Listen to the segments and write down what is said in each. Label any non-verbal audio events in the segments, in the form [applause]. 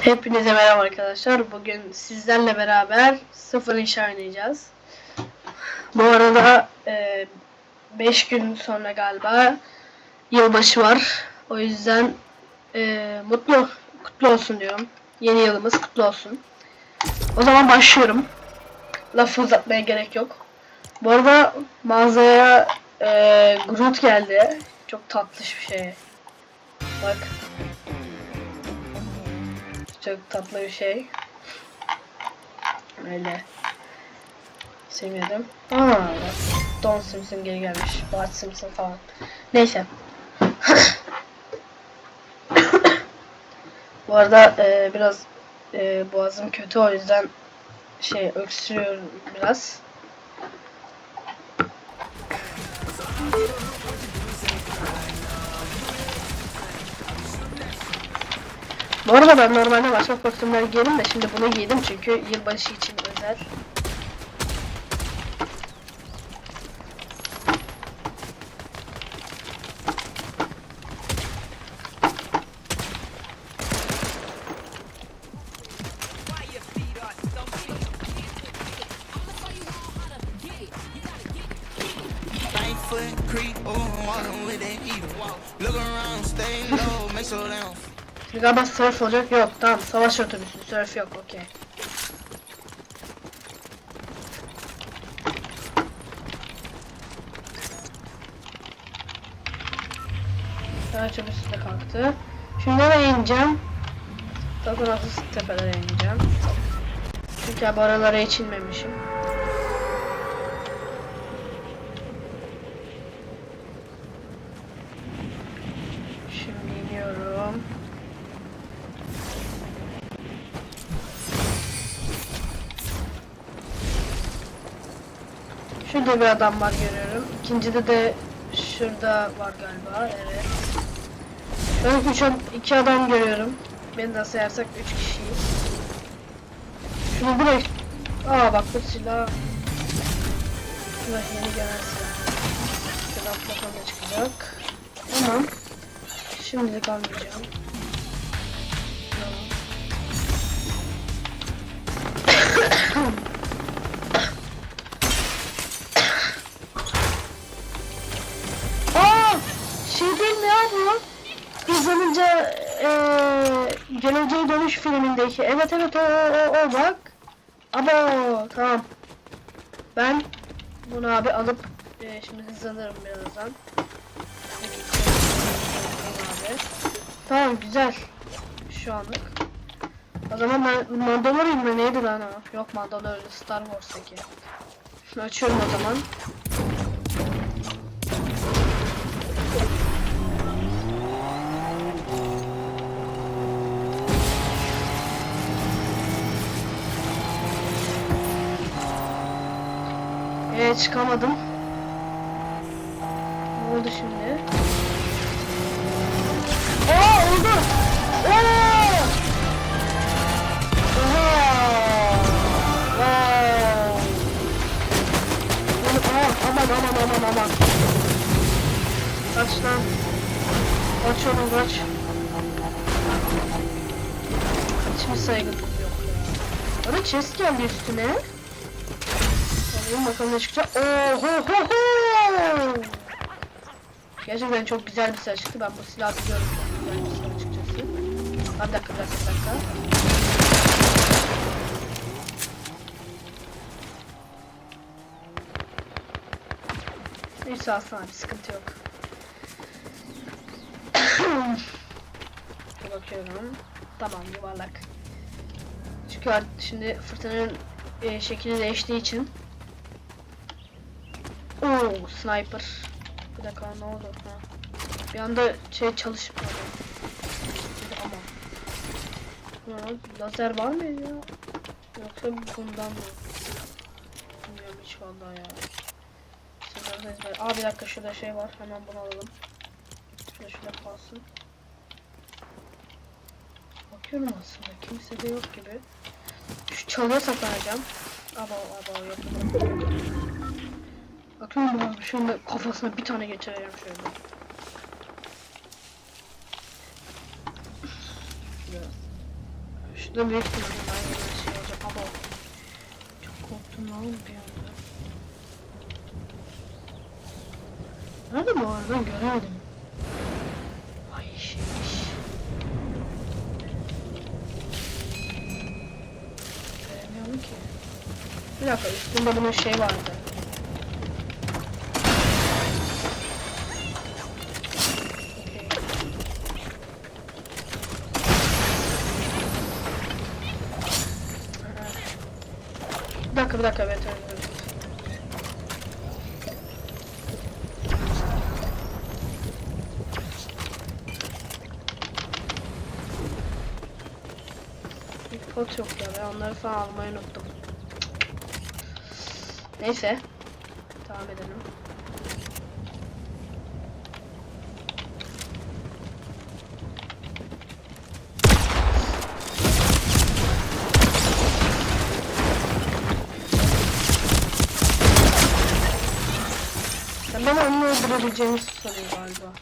Hepinize merhaba arkadaşlar. Bugün sizlerle beraber sıfır inşa oynayacağız. Bu arada 5 gün sonra galiba yılbaşı var. O yüzden e, mutlu, kutlu olsun diyorum. Yeni yılımız kutlu olsun. O zaman başlıyorum. Lafı uzatmaya gerek yok. Bu arada mağazaya e, Groot geldi. Çok tatlış bir şey. Bak. Çok tatlı bir şey. Öyle. Sevmedim. Aa. Don Simpson geri gelmiş. Bart Simpson falan. Neyse. [coughs] Bu arada e, biraz e, boğazım kötü o yüzden şey öksürüyorum biraz. Bu arada ben normalde başka kostümler giyerim de şimdi bunu giydim çünkü yılbaşı için özel. Galiba surf olacak yok tamam savaş otobüsü surf yok okey. Savaş otobüsü de kalktı. Şimdi nereye ineceğim? Dokunasız tepelere ineceğim. Çünkü bu aralara hiç Şurada bir adam var görüyorum. İkincide de şurada var galiba. Evet. Ben üç, iki adam görüyorum. Beni de sayarsak üç kişiyiz. Şunu direkt... Aa bak bu silah... Silah yeni gelen silah. Şuradan plakada çıkacak. Tamam. Şimdilik almayacağım. Tamam. İzlenince eee Geleceğe Dönüş filmindeki. Evet evet o o o, bak. Abo tamam. Ben bunu abi alıp eee, şimdi hızlanırım birazdan. Tamam güzel. Şu anlık. O zaman ben Mandalorian mı neydi lan o? Yok Mandalorian Star Wars'taki. Açıyorum o zaman. Ee, çıkamadım. Ne oldu şimdi? Aa oldu. Oo! Oha! Aa, aman aman aman aman. Kaç lan. Kaç oğlum kaç. Hiçbir saygım yok ya. Bana chest geldi üstüne. Alayım bakalım ne çıkacak. Oho ho ho! Gerçekten çok güzel bir silah çıktı. Ben bu silahı biliyorum güzel bir silah. Ha, Bir dakika bir dakika bir dakika. Neyse sıkıntı yok. [coughs] Bakıyorum. Tamam yuvarlak. Çünkü artık şimdi fırtınanın e, şekli değiştiği için Oo sniper. Bir dakika ne oldu? Ha. Bir anda şey çalışmadı. Aman. Ha, lazer var mı ya? Yoksa bundan mı? Bilmiyorum hiç vallahi ya. Aa bir dakika şurada şey var. Hemen bunu alalım. Şurada şurada kalsın. Bakıyorum aslında kimse de yok gibi. Şu çalıya saklanacağım. Aba aba yok. Bakıyorum abi şunu kafasına bir tane geçireceğim şöyle. Şurada büyük ihtimalle ben yine şey olacak ama çok korktum lan bir anda. Nerede bu arada göremedim. Ay şeymiş. Göremiyorum ki. Bir dakika üstünde bunun şey vardı. Bir dakika bir dakika evet evet. evet. Pot yok ya ben onları falan almayı unuttum. Neyse. Devam edelim. Ben onu öldürebileceğimi sanıyor galiba.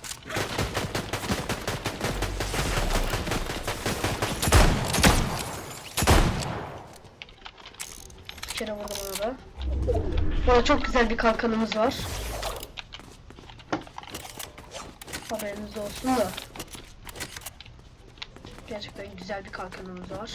Bir kere vurdum ona da. Bu arada çok güzel bir kalkanımız var. Haberiniz olsun da. Gerçekten güzel bir kalkanımız var.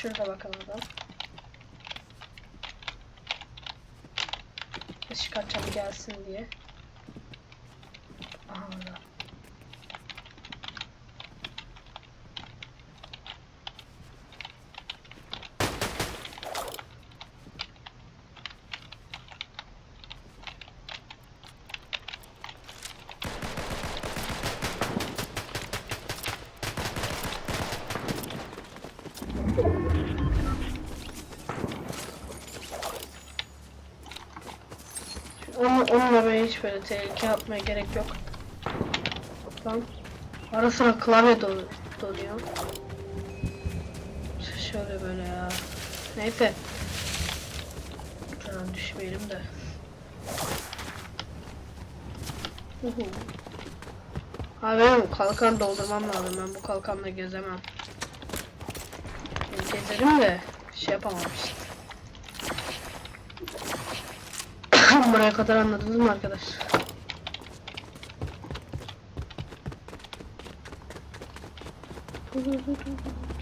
Şurada bakalım adam. Işık açalım gelsin diye. Aha orada. Onu, onunla böyle hiç böyle tehlike atmaya gerek yok. Lan. Ara sıra klavye dolu, doluyor. Ş- Şöyle böyle ya. Neyse. Şuradan düşmeyelim de. Uhu. Ha benim kalkan doldurmam lazım. Ben bu kalkanla gezemem. Gezerim de şey yapamam işte. Buraya kadar anladınız mı arkadaş?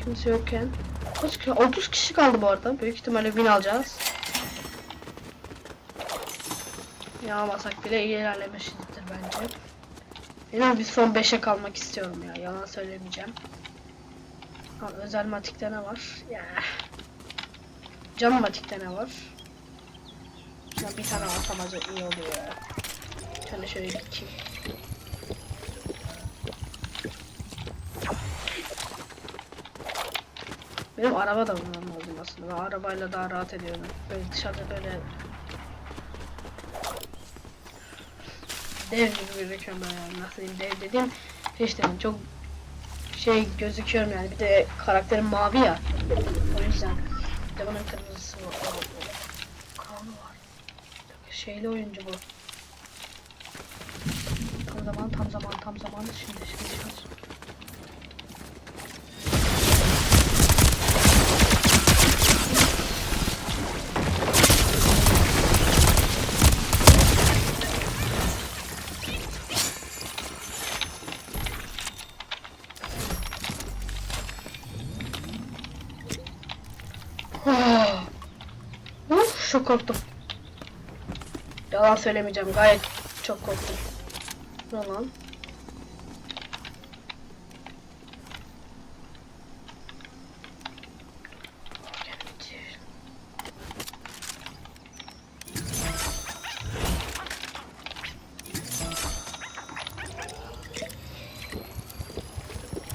Kimse yokken. Kaç kişi? 30 kişi kaldı bu arada. Büyük ihtimalle win alacağız. Yağmasak bile iyi ilerlemişizdir bence. En az bir son 5'e kalmak istiyorum ya. Yalan söylemeyeceğim. Ha, özel matikte ne var? Ya. Cam matikte ne var? Ya bir tane alsam iyi oluyor ya. Tane şöyle dikeyim. Benim araba da bulmam lazım aslında. Ben arabayla daha rahat ediyorum. Böyle dışarıda böyle dev gibi gözüküyorum ben yani. Nasıl diyeyim dev dediğim işte çok şey gözüküyorum yani. Bir de karakterim mavi ya. O yüzden. Bir de bunun kırmızısı var. O- o- Kanı var. Şeyli oyuncu bu. Tam zaman tam zaman tam zaman şimdi şimdi şimdi. Çok korktum. Yalan söylemeyeceğim. Gayet çok korktum. Ne lan?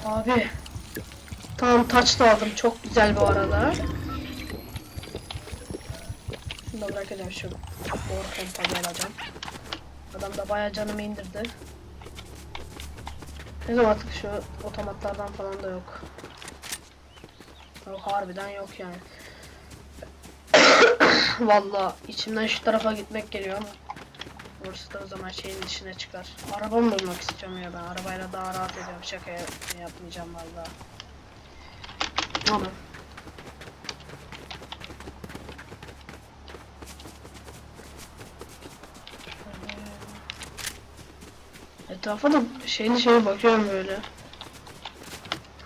Abi. Tamam taç da aldım. Çok güzel bu arada. Şunu bırakacağım şu boru pompayı alacağım. Adam da bayağı canımı indirdi. Ne zaman artık şu otomatlardan falan da yok. Yok harbiden yok yani. [coughs] Vallahi içimden şu tarafa gitmek geliyor ama Burası da o zaman şeyin dışına çıkar. Arabamı bulmak istiyorum ya ben. Arabayla daha rahat ediyorum. Şaka yap- yapmayacağım vallahi. Ama. Etrafa da şeyin şeye bakıyorum böyle.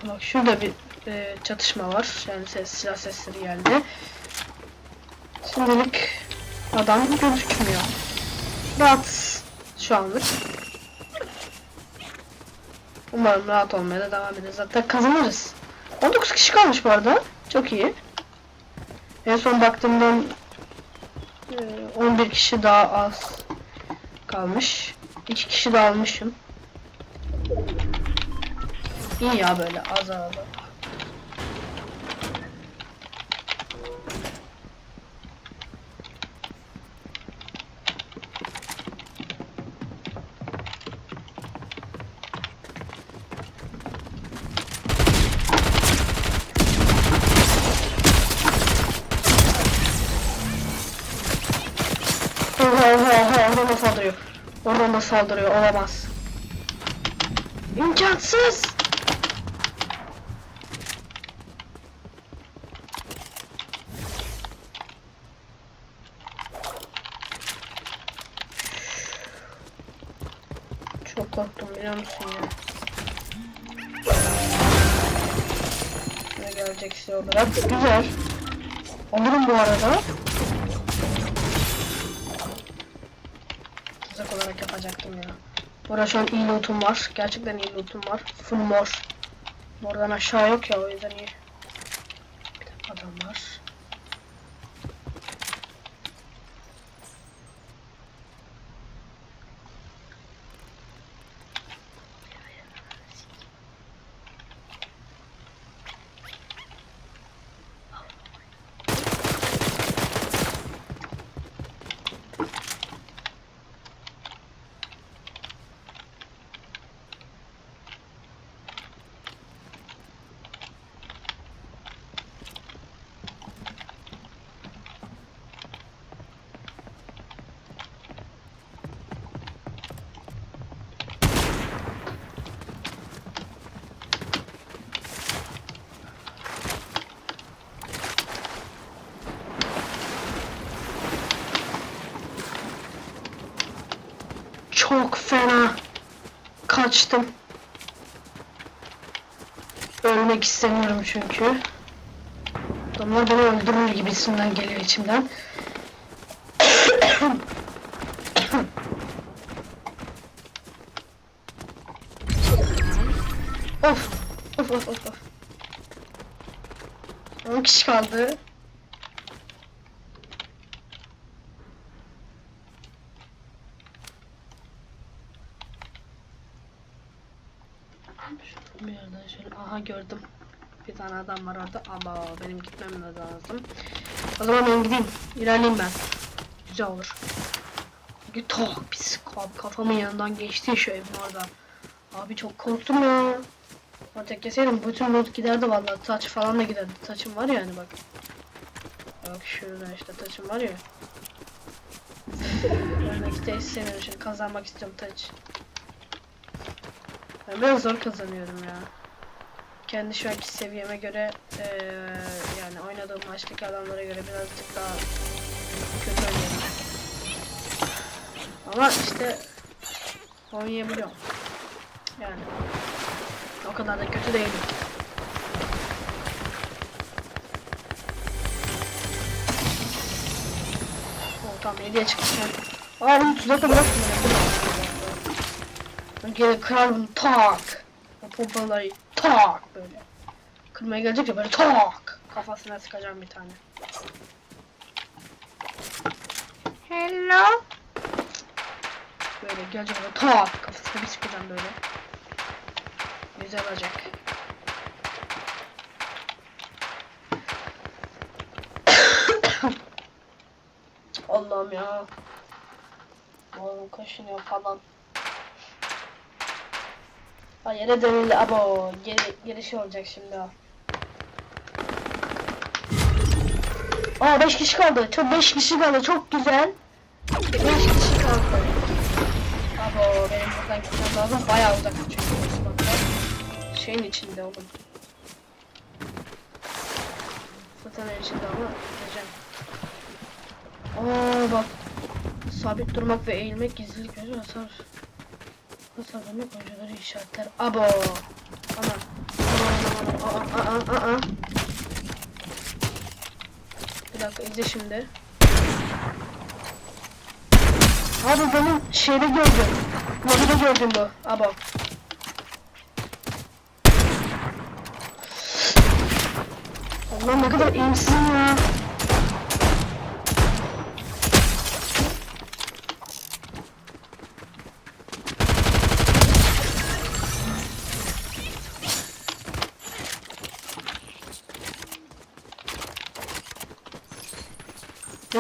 Bak şurada bir e, çatışma var. Yani ses, silah sesleri geldi. Şimdilik adam gözükmüyor. Rahat şu anlık. Umarım rahat olmaya da devam ederiz. Zaten kazanırız. 19 kişi kalmış bu arada. Çok iyi. En son baktığımdan e, 11 kişi daha az kalmış. 2 kişi de almışım. İyi ya böyle az az. Oha oha oha oradan da saldırıyor. Oradan da saldırıyor olamaz. İmkansız. Çok korktum biliyor musun ya? Ne gelecek size olarak? Güzel. Olurum bu arada. Olarak yapacaktım ya. Burada şu an iyi lootum var. Gerçekten iyi lootum var. Full mor. Mordan aşağı yok ya o yüzden iyi. Bir de adam var. Çok fena kaçtım. Ölmek istemiyorum çünkü. Adamlar beni öldürür gibisinden geliyor içimden. of. Of of of of. 10 kişi kaldı. Bir yerden şöyle aha gördüm. Bir tane adam var orada ama benim gitmem lazım. O zaman ben gideyim. İlerleyeyim ben. Güzel olur. Çünkü tak pis kaf- kafamın yanından geçti şu evin orada. Abi çok korktum ya. Orada keseydim bütün loot giderdi vallahi taç falan da giderdi. Taçım var ya hani bak. Bak şurada işte taçım var ya. Ölmek de istemiyorum şimdi kazanmak istiyorum taç. Ben biraz zor kazanıyorum ya. Kendi şu anki seviyeme göre eee, yani oynadığım maçtaki adamlara göre birazcık daha kötü oynuyorum. Ama işte oynayabiliyorum. Yani o kadar da kötü değilim. O tamam 7'ye çıktım. Aa bunu tuzakta bırakma. Geri kırarım tak. O pompalayı tak. Kırmaya gelecek ya böyle tak kafasına sıkacağım bir tane. Hello. Böyle gelecek böyle tak kafasına bir sıkacağım böyle. Güzel olacak. [coughs] Allah'ım ya. Oğlum kaşınıyor falan. Ha yere dönüldü abo. Geri, geri şey olacak şimdi o. Aa 5 kişi kaldı. Çok 5 kişi kaldı. Çok güzel. 5 kişi kaldı. Abo benim buradan gitmem lazım. Bayağı uzak çünkü. Şeyin içinde oğlum. Fırtınanın içinde ama gideceğim. Aa bak. Sabit durmak ve eğilmek gizlilik gözü hasar. Hasar vermek oyuncuları işaretler. Abo. Ana. Aman. Aa aa aa aa. Dakika şimdi. Abi benim şeyde gördüm. Lobide gördüm bu. Abo. Allah'ım ne kadar iyimsin ya.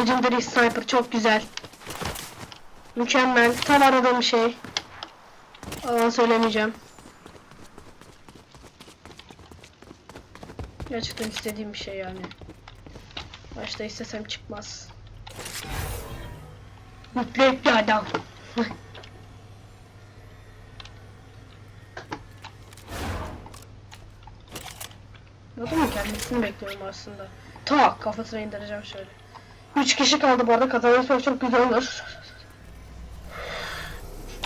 Legendary Sniper çok güzel. Mükemmel. Tam aradığım şey. Ama söylemeyeceğim. Gerçekten istediğim bir şey yani. Başta istesem çıkmaz. Mutlu bir adam. [laughs] Adamın kendisini bekliyorum aslında. Tak kafasına indireceğim şöyle. 3 kişi kaldı bu arada kazanırsak çok güzel olur.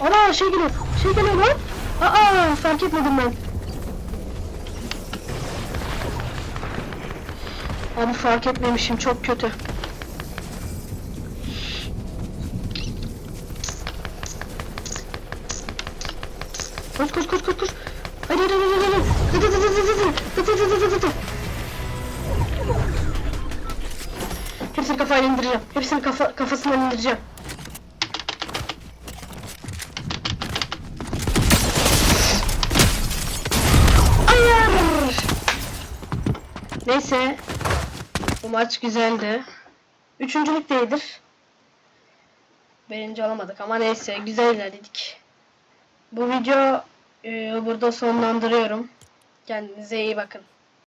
Ana şey geliyor. Şey geliyor lan. Aa fark etmedim ben. Abi fark etmemişim çok kötü. Koş koş koş koş koş. Hadi hadi hadi hadi. Hadi hadi hadi hadi. Hadi hadi hadi hadi. Hepsini kafayla indireceğim. Hepsini kafa, kafasından indireceğim. Hayır. Neyse. Bu maç güzeldi. Üçüncülük değildir. Birinci olamadık ama neyse güzel ilerledik. Bu video e, burada sonlandırıyorum. Kendinize iyi bakın.